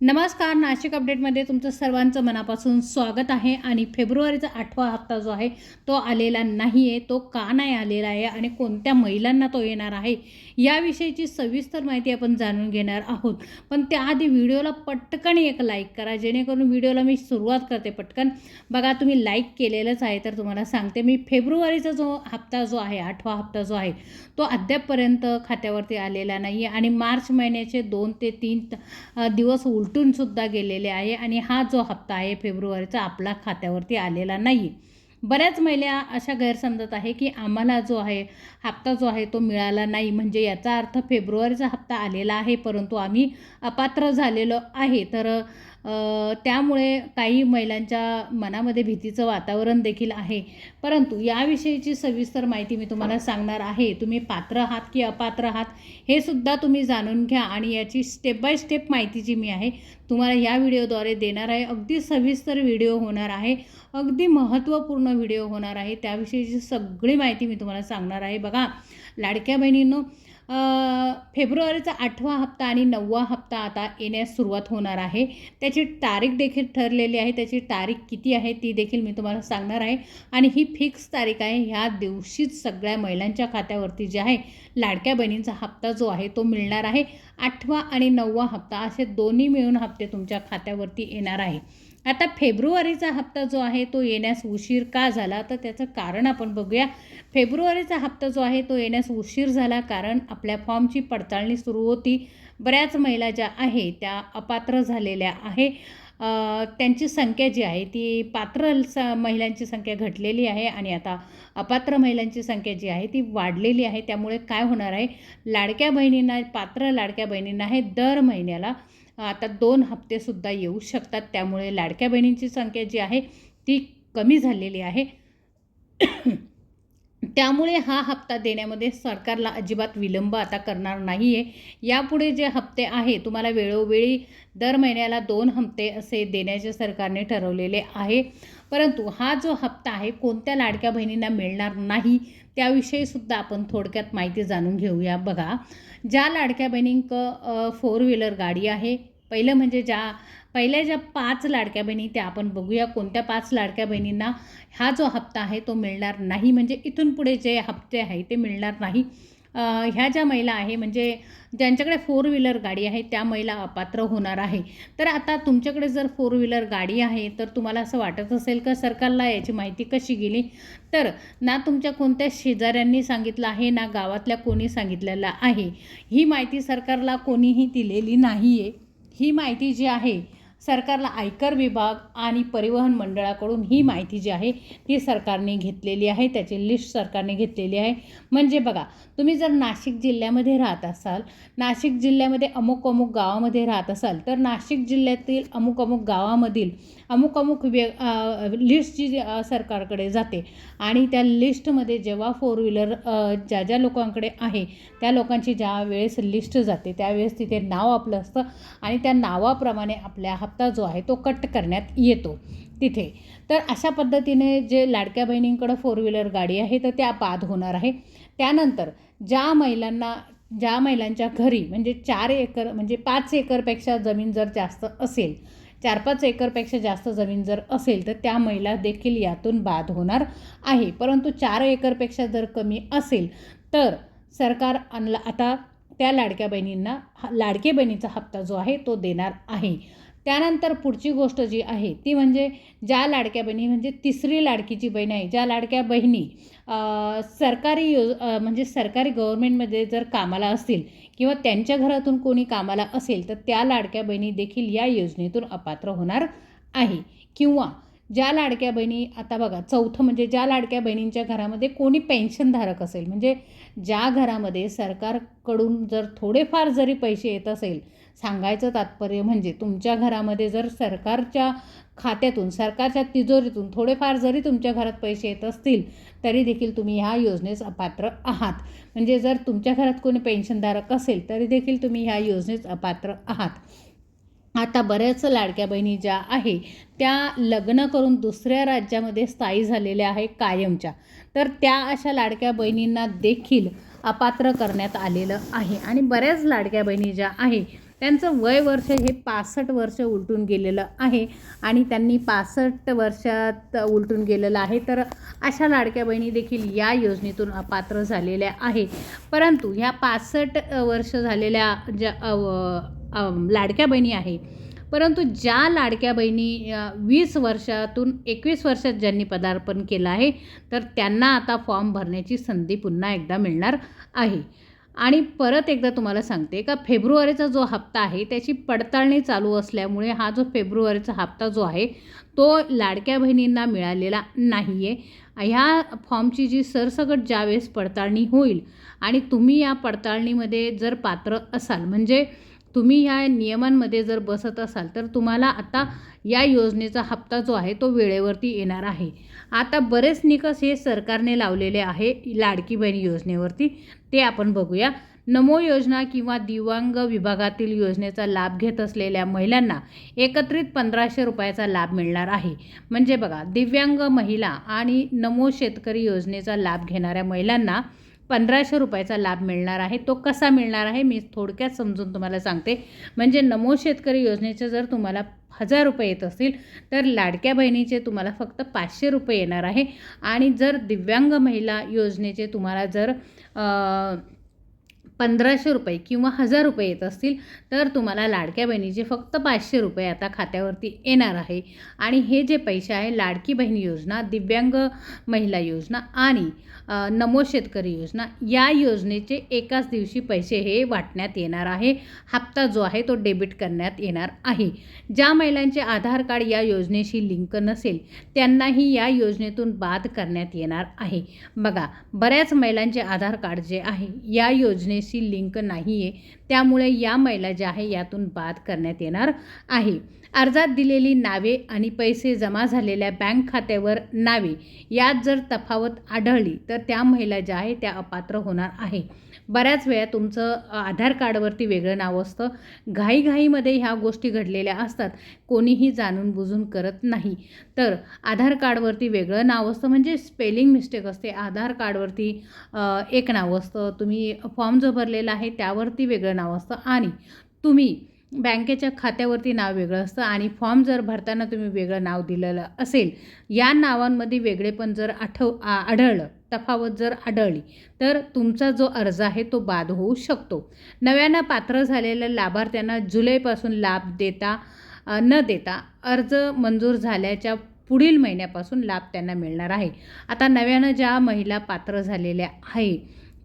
नमस्कार नाशिक अपडेटमध्ये तुमचं सर्वांचं मनापासून स्वागत आहे आणि फेब्रुवारीचा आठवा हप्ता जो आहे तो आलेला नाही आहे तो का नाही आलेला आहे आणि कोणत्या महिलांना तो येणार आहे याविषयीची सविस्तर माहिती आपण जाणून घेणार आहोत. पण त्याआधी व्हिडिओला पटकन एक लाईक करा जेणेकरून व्हिडिओला मी सुरुवात करते पटकन. बघा तुम्ही लाईक केलेलंच आहे तर तुम्हाला सांगते मी फेब्रुवारीचा जो हप्ता जो आहे आठवा हप्ता जो आहे तो अद्यापपर्यंत खात्यावरती आलेला नाही आहे आणि मार्च महिन्याचे दोन ते तीन दिवस उल सुद्धा गेलेले आहे आणि हा जो हप्ता आहे फेब्रुवारीचा आपला खात्यावरती आलेला नाही बऱ्याच महिला अशा गैरसमजत आहे की आम्हाला जो आहे हप्ता जो आहे तो मिळाला नाही. म्हणजे याचा अर्थ फेब्रुवारीचा हप्ता आलेला आहे परंतु आम्ही अपात्र झालेलो आहे. तर त्यामुळे काही महिलांच्या मनामध्ये भीतीचं वातावरण देखील आहे. परंतु याविषयीची सविस्तर माहिती मी तुम्हाला सांगणार आहे. तुम्ही पात्र आहात की अपात्र आहात हे सुद्धा तुम्ही जाणून घ्या आणि याची स्टेप बाय स्टेप माहिती जी मी आहे. तुम्हाला या व्हिडिओद्वारे देणार आहे. अगदी सविस्तर व्हिडिओ होणार आहे. अगदी महत्त्वपूर्ण व्हिडिओ होणार आहे. त्याविषयीची सगळी माहिती मी तुम्हाला सांगणार आहे. बघा लाडक्या बहिणींनो फेब्रुवारीचा आठवा हप्ता आणि नववा हप्ता आता येण्यास सुरुवात होणार आहे. त्याची तारीख देखील ठरलेली आहे. त्याची तारीख किती आहे ती देखील मी तुम्हाला सांगणार आहे. आणि ही फिक्स तारीख आहे. ह्या दिवशीच सगळ्या महिलांच्या खात्यावरती जे आहे लाडक्या बहिणींचा हप्ता जो आहे तो मिळणार आहे. आठवा आणि नववा हप्ता असे दोन्ही मिळून हप्ते तुमच्या खात्यावरती येणार आहे. आता फेब्रुवारीचा हप्ता जो आहे तो येण्यास उशीर का झाला? तर त्याचं कारण आपण बघूया. फेब्रुवारीचा हप्ता जो आहे तो येण्यास उशीर झाला कारण आपल्या फॉर्मची पडताळणी सुरू होती. बऱ्याच महिला ज्या आहे त्या अपात्र झालेल्या आहे. त्यांची संख्या जी आहे ती पात्र स महिलांची संख्या घटलेली आहे आणि आता अपात्र महिलांची संख्या जी आहे ती वाढलेली आहे. त्यामुळे काय होणार आहे? लाडक्या बहिणींना पात्र लाडक्या बहिणींना हे दर महिन्याला आता दोन हप्तेसुद्धा येऊ शकतात. त्यामुळे लाडक्या बहिणींची संख्या जी आहे ती कमी झालेली आहे. त्यामुळे हा हप्ता देण्यामध्ये सरकारला अजिबात विलंब आता करणार नाही आहे यापुढे जे हप्ते आहे तुम्हाला वेळोवेळी दर महिन्याला दोन हप्ते असे देण्याचे सरकारने ठरवलेले आहे. परंतु हा जो हप्ता आहे कोणत्या लाडक्या बहिणींना मिळणार नाही त्याविषयी सुद्धा आपण थोडक्यात माहिती जाणून घेऊया. बघा ज्या लाडक्या बहिणींक फोर व्हीलर गाडी आहे पहिलं म्हणजे ज्या पहिल्या ज्या पाच लाडक्या बहिणी त्या आपण बघूया. कोणत्या पाच लाडक्या बहिणींना हा जो हप्ता आहे तो मिळणार नाही. म्हणजे इथून पुढे जे हप्ते आहे ते मिळणार नाही. ह्या ज्या महिला आहे म्हणजे ज्यांच्याकडे फोर व्हीलर गाडी आहे त्या महिला अपात्र होणार आहे. तर आता तुमच्याकडे जर फोर व्हीलर गाडी आहे तर तुम्हाला असं वाटत असेल का सरकारला याची माहिती कशी गेली? तर ना तुमच्या कोणत्या शेजाऱ्यांनी सांगितलं आहे ना गावातल्या कोणी सांगितलेलं आहे. ही माहिती सरकारला कोणीही दिलेली नाही आहे ही माहिती जी आहे सरकारला आयकर विभाग आणि परिवहन मंडळाकडून ही माहिती जी आहे ती सरकारने घेतलेली आहे. त्याची लिस्ट सरकारने घेतलेली आहे. म्हणजे बघा तुम्ही जर नाशिक जिल्ह्यामध्ये राहत असाल नाशिक जिल्ह्यामध्ये अमुक अमुक गावामध्ये राहत असाल तर नाशिक जिल्ह्यातील अमुक अमुक गावामधील अमुक अमुक वे लिस्ट जी सरकारकडे जाते आणि त्या लिस्टमध्ये जेव्हा फोर व्हीलर ज्या ज्या लोकांकडे आहे त्या लोकांची ज्या वेळेस लिस्ट जाते त्यावेळेस तिथे नाव आपलं असतं आणि त्या नावाप्रमाणे आपल्या हप्ता जो आहे तो कट करण्यात येतो. तिथे. तर अशा पद्धतीने जे लाडक्या बहिणींकडं फोर व्हीलर गाडी आहे तर त्या बाद होणार आहे. त्यानंतर ज्या महिलांना ज्या महिलांच्या घरी म्हणजे चार एकर म्हणजे पाच एकरपेक्षा जमीन जर जास्त असेल चार पाच एकरपेक्षा जास्त जमीन जर असेल तर त्या महिला देखील यातून बाद होणार आहे. परंतु चार एकरपेक्षा जर कमी असेल तर सरकार आणला आता त्या लाडक्या बहिणींना हा लाडके बहिणीचा हप्ता जो आहे तो देणार आहे. त्यानंतर पुढची गोष्ट जी आहे ती म्हणजे ज्या लाडक्या बहिणी म्हणजे तिसरी लाडकीची बहीण आहे ज्या लाडक्या बहिणी सरकारी योज म्हणजे सरकारी गव्हर्मेंटमध्ये जर कामाला असतील किंवा त्यांच्या घरातून कोणी कामाला असेल तर त्या लाडक्या बहिणी देखील या योजनेतून अपात्र होणार आहे. किंवा ज्या लाडक्या बहिणी आता बघा चौथं म्हणजे ज्या लाडक्या बहिणींच्या घरामध्ये कोणी पेन्शनधारक असेल म्हणजे ज्या घरामध्ये सरकारकडून जर थोडेफार जरी पैसे येत असेल सांगायचं तात्पर्य म्हणजे तुमच्या घरामध्ये जर सरकारच्या खात्यातून सरकारच्या तिजोरीतून थोडेफार जरी तुमच्या घरात पैसे येत असतील तरी देखील तुम्ही ह्या योजनेस अपात्र आहात. म्हणजे जर तुमच्या घरात कोणी पेन्शनधारक असेल तरी देखील तुम्ही ह्या योजनेस अपात्र आहात. आता बऱ्याच लाडक्या बहिणी ज्या आहे त्या लग्न करून दुसऱ्या राज्यामध्ये स्थायी झालेल्या आहे कायमच्या. तर त्या अशा लाडक्या बहिणींना देखील अपात्र करण्यात आलेलं आहे. आणि बऱ्याच लाडक्या बहिणी ज्या आहे त्यांचं वय वर्ष हे पासष्ट वर्ष उलटून गेलेलं आहे आणि त्यांनी पासष्ट वर्षात उलटून गेलेलं आहे. तर अशा लाडक्या बहिणी देखील या योजनेतून अपात्र झालेल्या आहे. परंतु ह्या पासष्ट वर्ष झालेल्या ज्या लाडक्या बहिणी आहे परंतु ज्या लाडक्या बहिणी वीस वर्षातून एकवीस वर्षात ज्यांनी पदार्पण केलं आहे तर त्यांना आता फॉर्म भरण्याची संधी पुन्हा एकदा मिळणार आहे. आणि परत एकदा तुम्हाला सांगते का फेब्रुवारीचा जो हप्ता आहे त्याची पडताळणी चालू असल्यामुळे हा जो फेब्रुवारीचा हप्ता जो आहे तो लाडक्या बहिणींना मिळालेला नाही आहे ह्या फॉर्मची जी सरसकट ज्यावेळेस पडताळणी होईल आणि तुम्ही या पडताळणीमध्ये जर पात्र असाल म्हणजे तुम्ही ह्या नियमांमध्ये जर बसत असाल तर तुम्हाला आता या योजनेचा हप्ता जो आहे तो वेळेवरती येणार आहे. आता बरेच निकष हे सरकारने लावलेले आहे लाडकी बहीण योजनेवरती. ते आपण बघूया. नमो योजना किंवा दिव्यांग विभागातील योजनेचा लाभ घेत असलेल्या महिलांना एकत्रित पंधराशे रुपयाचा लाभ मिळणार आहे. म्हणजे बघा दिव्यांग महिला आणि नमो शेतकरी योजनेचा लाभ घेणाऱ्या महिलांना पंधराशे रुपयाचा लाभ मिळणार आहे. तो कसा मिळणार आहे मी थोडक्यात समजून तुम्हाला सांगते. म्हणजे नमो शेतकरी योजनेचे जर तुम्हाला हजार रुपये येत असतील तर लाडक्या बहिणीचे तुम्हाला फक्त पाचशे रुपये येणार आहे. आणि जर दिव्यांग महिला योजनेचे तुम्हाला जर पंधराशे रुपये किंवा हजार रुपये येत असतील तर तुम्हाला लाडक्या बहिणीचे फक्त पाचशे रुपये आता खात्यावरती येणार आहे. आणि हे जे पैसे आहे लाडकी बहीण योजना दिव्यांग महिला योजना आणि नमो शेतकरी योजना या योजनेचे एकाच दिवशी पैसे हे वाटण्यात येणार आहे. हप्ता जो आहे तो डेबिट करण्यात येणार आहे. ज्या महिलांचे आधार कार्ड या योजनेशी लिंक नसेल त्यांनाही या योजनेतून बाद करण्यात येणार आहे. बघा बऱ्याच महिलांचे आधार कार्ड जे आहे या योजने योजनेशी लिंक नाही आहे त्यामुळे या महिला ज्या आहे यातून बाद करण्यात येणार आहे. अर्जात दिलेली नावे आणि पैसे जमा झालेल्या बँक खात्यावर नावे. यात जर तफावत आढळली तर त्या महिला ज्या आहे त्या अपात्र होणार आहे. बऱ्याच वेळा तुमचं आधार कार्डवरती वेगळं नाव असतं. घाईघाईमध्ये ह्या गोष्टी घडलेल्या असतात. कोणीही जाणून बुजून करत नाही. तर आधार कार्डवरती वेगळं नाव असतं. म्हणजे स्पेलिंग मिस्टेक असते. आधार कार्डवरती एक नाव असतं. तुम्ही फॉर्म जो भरलेला आहे त्यावरती वेगळं नाव असतं. आणि तुम्ही बँकेच्या खात्यावरती नाव वेगळं असतं. आणि फॉर्म जर भरताना तुम्ही वेगळं नाव दिलेलं असेल या नावांमध्ये वेगळेपण जर आठव आ- आढळलं तफावत जर आढळली तर तुमचा जो अर्ज आहे तो बाद होऊ शकतो. नव्यानं पात्र झालेल्या लाभार्थ्यांना जुलैपासून लाभ देता न देता अर्ज मंजूर झाल्याच्या पुढील महिन्यापासून लाभ त्यांना मिळणार आहे. आता नव्यानं ज्या महिला पात्र झालेल्या आहे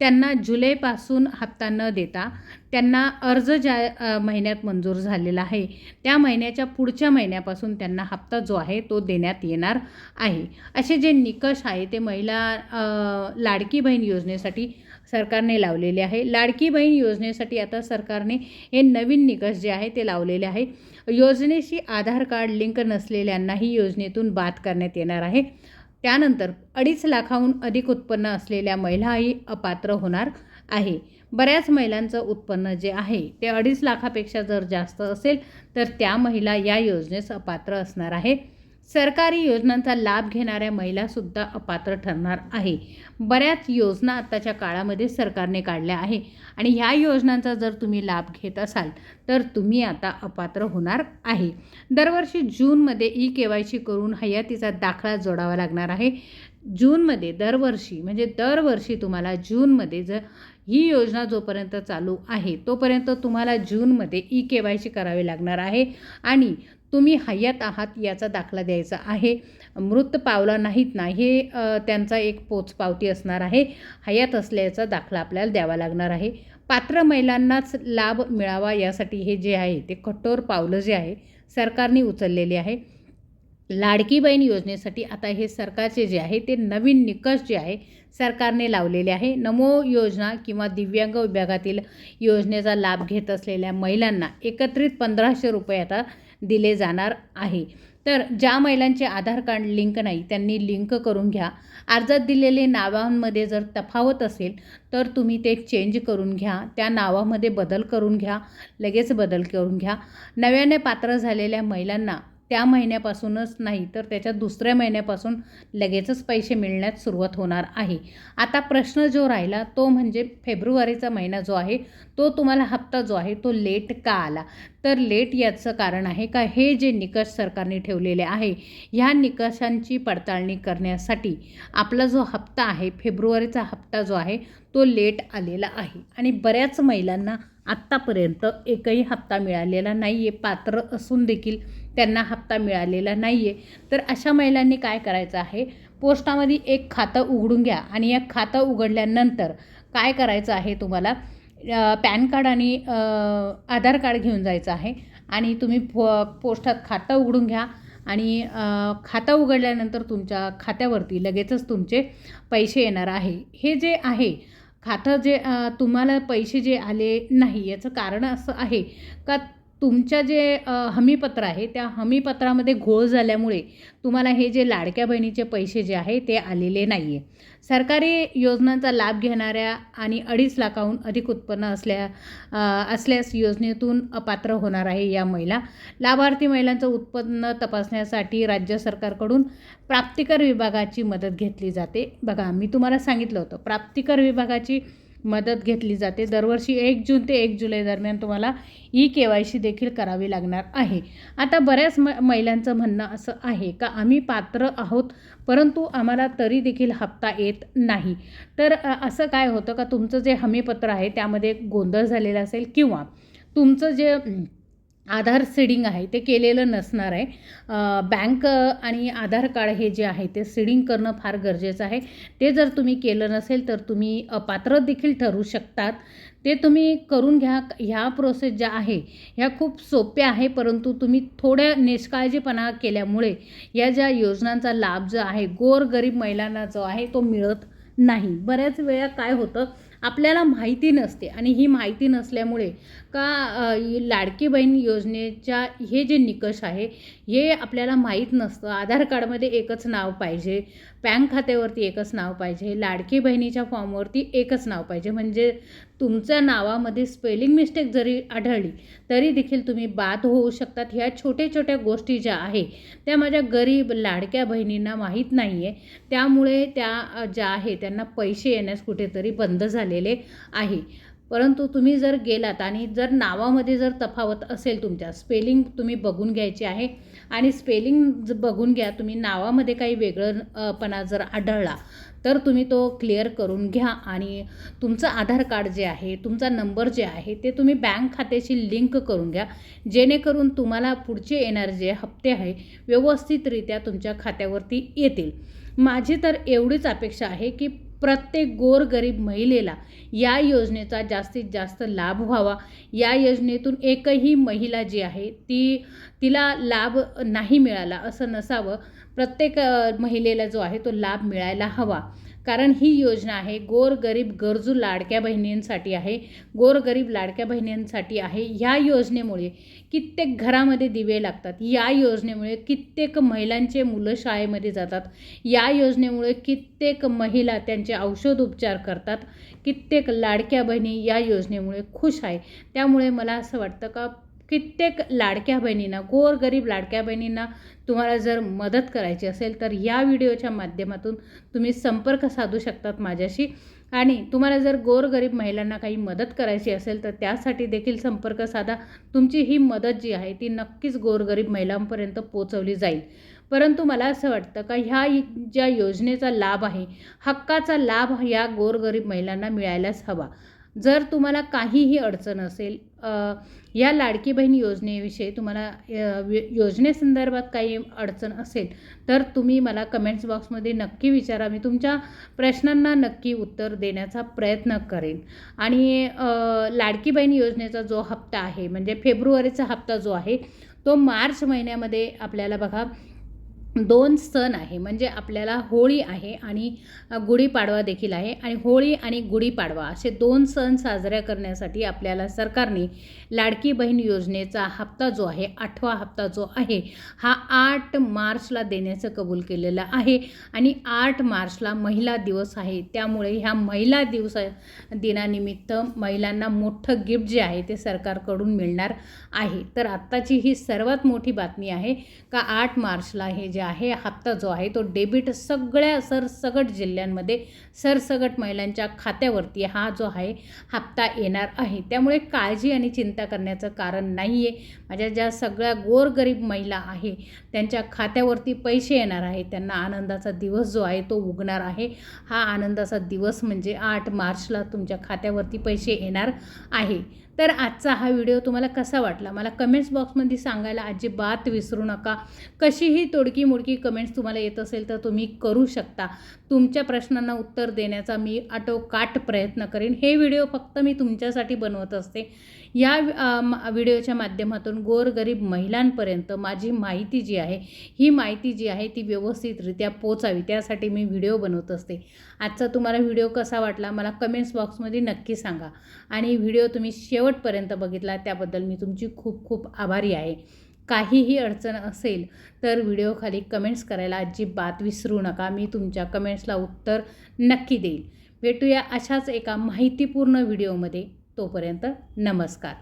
त्यांना जुलैपासून हप्ता न देता त्यांना अर्ज ज्या महिन्यात मंजूर झालेला आहे त्या महिन्याच्या पुढच्या महिन्यापासून त्यांना हप्ता जो आहे तो देण्यात येणार आहे. असे जे निकष आहे ते महिला लाडकी बहीण योजनेसाठी सरकारने लावलेले आहे. लाडकी बहीण योजनेसाठी आता सरकारने हे नवीन निकष जे आहे ते लावलेले आहे. योजनेशी आधार कार्ड लिंक नसलेल्यांनाही योजनेतून बाद करण्यात येणार आहे. त्यानंतर अडीच लाखाहून अधिक उत्पन्न असलेल्या महिलाही अपात्र होणार आहे. बऱ्याच महिलांचं उत्पन्न जे आहे ते अडीच लाखापेक्षा जर जास्त असेल तर त्या महिला या योजनेस अपात्र असणार आहे. सरकारी योजनांचा लाभ घेणाऱ्या महिलासुद्धा अपात्र ठरणार आहे. बऱ्याच योजना आत्ताच्या काळामध्ये सरकारने काढल्या आहे आणि ह्या योजनांचा जर तुम्ही लाभ घेत असाल तर तुम्ही आता अपात्र होणार आहे. दरवर्षी जूनमध्ये ई के वाय सी करून हयातीचा दाखला जोडावा लागणार आहे. जूनमध्ये दरवर्षी म्हणजे दरवर्षी तुम्हाला जूनमध्ये जर ही योजना जोपर्यंत चालू आहे तोपर्यंत तुम्हाला जूनमध्ये ई के वाय सी करावी लागणार आहे. आणि तुम्ही हयात आहात याचा दाखला द्यायचा आहे. मृत पावला नाहीत ना हे त्यांचा एक पोचपावती असणार आहे. हयात असल्याचा दाखला आपल्याला द्यावा लागणार आहे. पात्र महिलांनाच लाभ मिळावा यासाठी हे जे आहे ते कठोर पावलं जे आहे सरकारने उचललेले आहे. लाडकी बहीण योजनेसाठी आता हे सरकारचे जे आहे ते नवीन निकष जे आहे सरकारने लावलेले आहे. नमो योजना किंवा दिव्यांग विभागातील योजनेचा लाभ घेत असलेल्या महिलांना एकत्रित पंधराशे रुपये आता दिले जाणार आहे. तर ज्या महिलांचे आधार कार्ड लिंक नाही त्यांनी लिंक करून घ्या. अर्जात दिलेले नावांमध्ये जर तफावत असेल तर तुम्ही ते चेंज करून घ्या. त्या नावामध्ये बदल करून घ्या. लगेच बदल करून घ्या. नव्याने पात्र झालेल्या महिलांना त्या महिन्यापासूनच नाही तर त्याच्या दुसऱ्या महिन्यापासून लगेचच पैसे मिळण्यास सुरुवात होणार आहे. आता प्रश्न जो राहिला तो म्हणजे फेब्रुवारीचा महिना जो आहे तो तुम्हाला हप्ता जो आहे तो लेट का आला? तर लेट याचं कारण आहे का? हे जे निकष सरकारने ठेवलेले आहे ह्या निकषांची पडताळणी करण्यासाठी आपला जो हप्ता आहे फेब्रुवारीचा हप्ता जो आहे तो लेट आलेला आहे. आणि बऱ्याच महिलांना आत्तापर्यंत एकही हप्ता मिळालेला नाही आहे पात्र असून देखील त्यांना हप्ता मिळालेला नाही आहे तर अशा महिलांनी काय करायचं आहे? पोस्टामध्ये एक खातं उघडून घ्या आणि या खातं उघडल्यानंतर काय करायचं आहे तुम्हाला? पॅन कार्ड आणि आधार कार्ड घेऊन जायचं आहे आणि तुम्ही पो पोस्टात खातं उघडून घ्या आणि खातं उघडल्यानंतर तुमच्या खात्यावरती लगेचच तुमचे पैसे येणार आहे. हे जे आहे खातं जे तुम्हाला पैसे जे आले नाही याचं कारण असं आहे का? तुमच्या जे हमीपत्र आहे त्या हमीपत्रामध्ये घोळ झाल्यामुळे तुम्हाला हे जे लाडक्या बहिणीचे पैसे जे आहे ते आलेले नाही आहे सरकारी योजनांचा लाभ घेणाऱ्या आणि अडीच लाखाहून अधिक उत्पन्न असल्या असल्यास योजनेतून अपात्र होणार आहे या महिला. लाभार्थी महिलांचं उत्पन्न तपासण्यासाठी राज्य सरकारकडून प्राप्तिकर विभागाची मदत घेतली जाते. बघा मी तुम्हाला सांगितलं होतं प्राप्तिकर विभागाची मदत घेतली जाते. दरवर्षी एक जून ते एक जुलै दरम्यान तुम्हाला ई के वाय सी देखील करावी लागणार आहे. आता बऱ्याच म महिलांचं म्हणणं असं आहे का आम्ही पात्र आहोत परंतु आम्हाला तरी देखील हप्ता येत नाही. तर असं काय होतं का तुमचं जे हमीपत्र आहे त्यामध्ये गोंधळ झालेला असेल किंवा तुमचं जे आधार सीडिंग आहे ते केलेलं नसणार आहे. बँक आणि आधार कार्ड हे जे आहे ते सीडिंग करणं फार गरजेचं आहे. ते जर तुम्ही केलं नसेल तर तुम्ही अपात्र देखील ठरू शकतात. ते तुम्ही करून घ्या. ह्या प्रोसेस ज्या आहे ह्या खूप सोप्या आहे परंतु तुम्ही थोड्या निष्काळजीपणा केल्यामुळे या ज्या योजनांचा लाभ जो आहे गोरगरीब महिलांना जो आहे तो मिळत नाही. बऱ्याच वेळा काय होतं आपल्याला माहिती नसते आणि ही माहिती नसल्यामुळे का लाडकी बहीण योजनेच्या हे जे निकष आहे हे आपल्याला माहीत नसतं. आधार कार्डमध्ये एकच नाव पाहिजे बँक खात्यावरती एकच नाव पाहिजे लाडकी बहिणीच्या फॉर्मवरती एकच नाव पाहिजे. म्हणजे तुमच्या नावामध्ये स्पेलिंग मिस्टेक जरी आढळली तरी देखील तुम्ही बाद होऊ शकतात. ह्या छोट्या छोट्या गोष्टी ज्या आहे त्या माझ्या गरीब लाडक्या बहिणींना माहीत नाही आहे त्यामुळे त्या ज्या आहे त्यांना पैसे येण्यास कुठेतरी बंद झाले झालेले आहे. परंतु तुम्ही जर गेलात आणि जर नावामध्ये जर तफावत असेल तुमच्या स्पेलिंग तुम्ही बघून घ्यायची आहे आणि स्पेलिंग बघून घ्या तुम्ही नावामध्ये काही वेगळंपणा जर आढळला तर तुम्ही तो क्लिअर करून घ्या आणि तुमचं आधार कार्ड जे आहे तुमचा नंबर जे आहे ते तुम्ही बँक खात्याशी लिंक करून घ्या. जेणेकरून तुम्हाला पुढचे येणारे जे हप्ते आहे व्यवस्थितरित्या तुमच्या खात्यावरती येतील. माझी तर एवढीच अपेक्षा आहे की प्रत्येक गोरगरीब महिलेला या योजनेचा जास्तीत जास्त लाभ व्हावा. या योजनेतून एकही महिला जी आहे ती तिला लाभ नाही मिळाला असं नसावं. प्रत्येक महिलेला जो आहे तो लाभ मिळायला हवा. कारण ही योजना आहे गोरगरीब गरजू लाडक्या बहिणींसाठी आहे गोरगरीब लाडक्या बहिणींसाठी आहे. ह्या योजनेमुळे कित्येक घरामध्ये दिवे लागतात. या योजनेमुळे कित्येक महिलांचे मुलं शाळेमध्ये जातात. या योजनेमुळे कित्येक महिला त्यांचे औषध उपचार करतात. कित्येक लाडक्या बहिणी या योजनेमुळे खुश आहे. त्यामुळे मला असं वाटतं का कित्येक लाडक्या बहिणींना गोरगरीब लाडक्या बहिणींना तुम्हाला जर मदत करायची असेल तर या व्हिडिओच्या माध्यमातून तुम्ही संपर्क साधू शकतात माझ्याशी. आणि तुम्हाला जर गोरगरीब महिलांना काही मदत करायची असेल तर त्यासाठी देखील संपर्क साधा. तुमची ही मदत जी आहे ती नक्कीच गोरगरीब महिलांपर्यंत पोचवली जाईल. परंतु मला असं वाटतं का ह्या ज्या योजनेचा लाभ आहे हक्काचा लाभ ह्या गोरगरीब महिलांना मिळायलाच हवा. जर तुम्हाला काहीही अडचण असेल या लाडकी बहीण योजनेविषयी तुम्हाला योजनेसंदर्भात काही अडचण असेल तर तुम्ही मला कमेंट्स बॉक्समध्ये नक्की विचारा. मी तुमच्या प्रश्नांना नक्की उत्तर देण्याचा प्रयत्न करेन. आणि लाडकी बहीण योजनेचा जो हप्ता आहे म्हणजे फेब्रुवारीचा हप्ता जो आहे तो मार्च महिन्यामध्ये आपल्याला बघा दोन सण आहे म्हणजे आपल्याला होळी आहे आणि गुढीपाडवा देखील आहे आणि होळी आणि गुढीपाडवा असे दोन सण साजऱ्या करण्यासाठी आपल्याला सरकारने लाडकी बहीण योजनेचा हप्ता जो आहे आठवा हप्ता जो आहे हा आठ मार्चला देण्याचं कबूल केलेलं आहे आणि आठ मार्चला महिला दिवस आहे. त्यामुळे ह्या महिला दिवस दिनानिमित्त महिलांना मोठं गिफ्ट जे आहे ते सरकारकडून मिळणार आहे. तर आत्ताची ही सर्वात मोठी बातमी आहे का आठ मार्चला हे जे आहे हप्ता जो आहे तो डेबिट सगळ्या सरसगट जिल्ह्यांमध्ये सरसगट महिलांच्या खात्यावरती हा जो आहे हप्ता येणार आहे. त्यामुळे काळजी आणि चिंता करण्याचं कारण नाही आहे माझ्या ज्या सगळ्या गोरगरीब महिला आहे त्यांच्या खात्यावरती पैसे येणार आहे. त्यांना आनंदाचा दिवस जो आहे तो उगणार आहे. हा आनंदाचा दिवस म्हणजे आठ मार्चला तुमच्या खात्यावरती पैसे येणार आहे. तर आजचा हा व्हिडिओ तुम्हाला कसा वाटला? मला कमेंट्स बॉक्समध्ये सांगायला अजिबात विसरू नका. कशीही तोडकी मोडकी कमेंट्स तुम्हाला येत असेल तर तुम्ही करू शकता. तुमच्या प्रश्नांना उत्तर देण्याचा मी आटोकाट प्रयत्न करेन. हे व्हिडिओ फक्त मी तुमच्यासाठी बनवत असते. या व्हिडिओच्या माध्यमातून गोरगरीब महिलांपर्यंत माझी माहिती जी आहे ही माहिती जी आहे ती व्यवस्थितरित्या पोचावी. त्यासाठी मी व्हिडिओ बनवत असते. आजचा तुम्हाला व्हिडिओ कसा वाटला मला कमेंट्स बॉक्समध्ये नक्की सांगा. आणि व्हिडिओ तुम्ही शेवटपर्यंत बघितला त्याबद्दल मी तुमची खूप खूप आभारी आहे. काहीही अडचण असेल तर व्हिडिओखाली कमेंट्स करायला अजिबात विसरू नका. मी तुमच्या कमेंट्सला उत्तर नक्की देईल. भेटूया अशाच एका माहितीपूर्ण व्हिडिओमध्ये. तोपर्यंत नमस्कार.